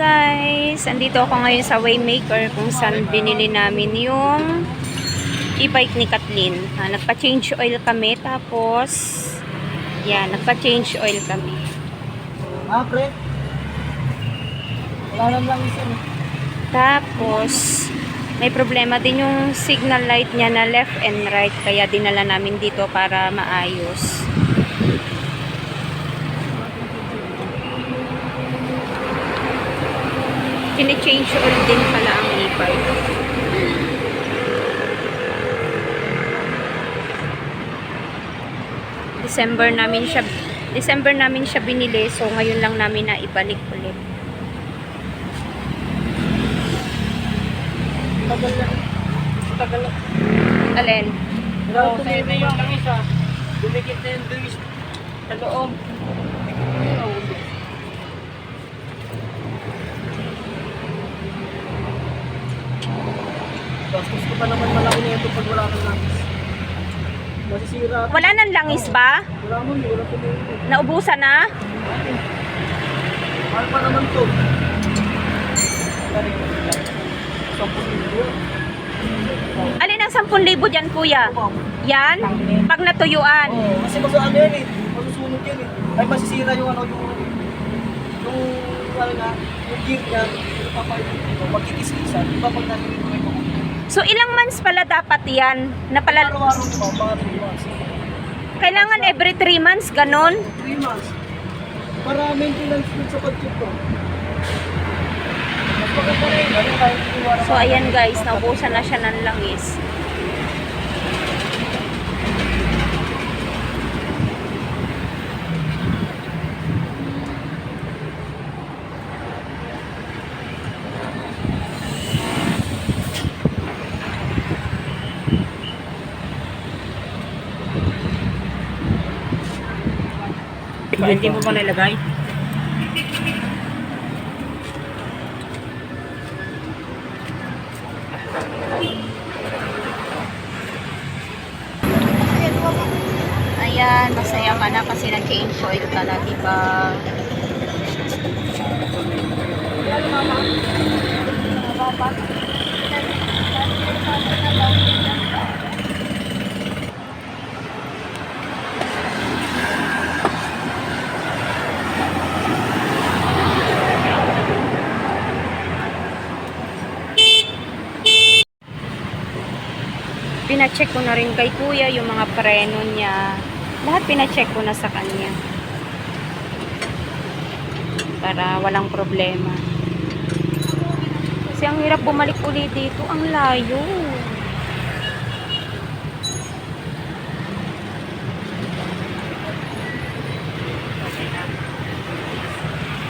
guys! Andito ako ngayon sa Waymaker kung saan binili namin yung e-bike ni Kathleen. Ah, nagpa-change oil kami tapos yan, nagpa-change oil kami. Ah, pre? Wala lang isa. Tapos may problema din yung signal light niya na left and right kaya dinala namin dito para maayos. Kine-change oil din pala ang e-bike. December namin siya December namin siya binili so ngayon lang namin na ibalik ulit. Tagal na. Tagal na. Alin? Wala ko tumili yung lang isa. Dumikit na yung duwis sa loob. Pa naman malaki na ito pag wala kang langis. Masisira. Wala nang langis ba? Wala mo, wala tumili. Naubusan na? Mahal pa naman to. Alin ang 10,000 dyan, kuya? Yan? Pag natuyuan. Oo, kasi mas ano yan eh. Masusunog yan eh. Ay masisira yung ano yung yung ano na, yung gear niya, magkikis-kisan. Di ba pag mga So, ilang months pala dapat yan? Na pala, Araw-araw pa, mga 3 months. kailangan every 3 months, ganon? 3 months. Para maintenance dun sa budget ko. So, ayan guys, naubusan na siya ng langis. Hindi mo pa nilagay? Ayan, masaya ka na kasi nag-change oil ka na, diba? Pina-check ko na rin kay kuya yung mga preno niya. Lahat pina-check ko na sa kanya. Para walang problema. Kasi ang hirap bumalik ulit dito. Ang layo.